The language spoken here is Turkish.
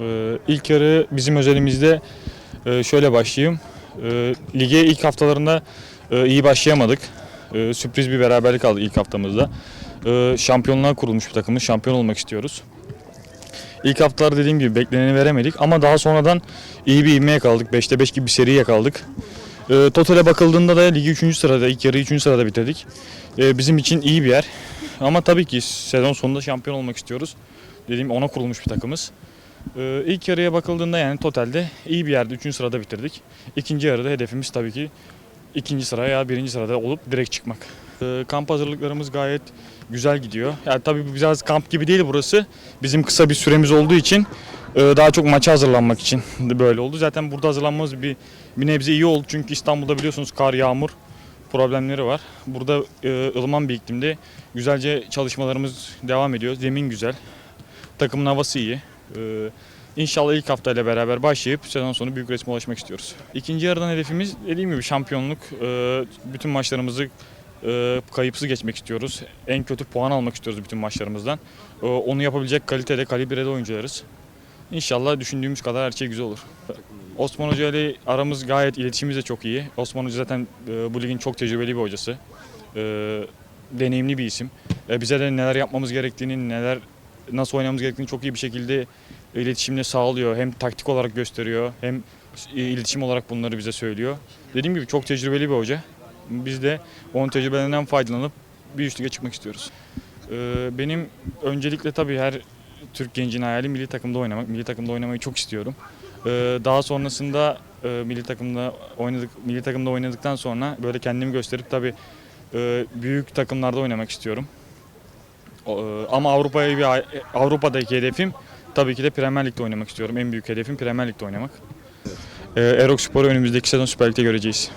Ee, ilk yarı bizim özelimizde e, şöyle başlayayım. Ee, lige ilk haftalarında e, iyi başlayamadık. Ee, sürpriz bir beraberlik aldık ilk haftamızda. Ee, şampiyonluğa kurulmuş bir takımız. Şampiyon olmak istiyoruz. İlk haftalar dediğim gibi bekleneni veremedik ama daha sonradan iyi bir ivme yakaladık. 5'te 5 gibi bir seri yakaladık. Ee, totale bakıldığında da ligi 3. sırada, ilk yarı 3. sırada bitirdik. Ee, bizim için iyi bir yer. Ama tabii ki sezon sonunda şampiyon olmak istiyoruz. Dediğim ona kurulmuş bir takımız. Ee, ilk yarıya bakıldığında yani totalde iyi bir yerde 3. sırada bitirdik. İkinci yarıda hedefimiz tabii ki ikinci sıraya ya birinci sırada olup direkt çıkmak. Ee, kamp hazırlıklarımız gayet güzel gidiyor. Yani tabii bu biraz kamp gibi değil burası. Bizim kısa bir süremiz olduğu için e, daha çok maça hazırlanmak için böyle oldu. Zaten burada hazırlanmamız bir, bir nebze iyi oldu. Çünkü İstanbul'da biliyorsunuz kar, yağmur problemleri var. Burada e, ılıman bir iklimde güzelce çalışmalarımız devam ediyor. Zemin güzel. Takımın havası iyi. Ee, İnşallah ilk haftayla beraber başlayıp sezon sonu büyük resme ulaşmak istiyoruz. İkinci yarıdan hedefimiz dediğim gibi şampiyonluk. Ee, Bütün maçlarımızı e, kayıpsız geçmek istiyoruz. En kötü puan almak istiyoruz bütün maçlarımızdan. Ee, Onu yapabilecek kalitede, kalibrede oyuncularız. İnşallah düşündüğümüz kadar her şey güzel olur. Osman Hoca ile aramız gayet iletişimimiz de çok iyi. Osman Hoca zaten e, bu ligin çok tecrübeli bir hocası. Ee, Deneyimli bir isim. E, Bize de neler yapmamız gerektiğini, neler nasıl oynamamız gerektiğini çok iyi bir şekilde iletişimle sağlıyor. Hem taktik olarak gösteriyor hem iletişim olarak bunları bize söylüyor. Dediğim gibi çok tecrübeli bir hoca. Biz de onun tecrübelerinden faydalanıp bir üst lige çıkmak istiyoruz. Ee, Benim öncelikle tabii her Türk gencinin hayali milli takımda oynamak. Milli takımda oynamayı çok istiyorum. Ee, Daha sonrasında e, milli takımda oynadık milli takımda oynadıktan sonra böyle kendimi gösterip tabii e, büyük takımlarda oynamak istiyorum. E, Ama Avrupa'ya bir Avrupa'daki hedefim tabii ki de Premier Lig'de oynamak istiyorum. En büyük hedefim Premier Lig'de oynamak. Ee, Erok Spor'u önümüzdeki sezon Süper Lig'de göreceğiz.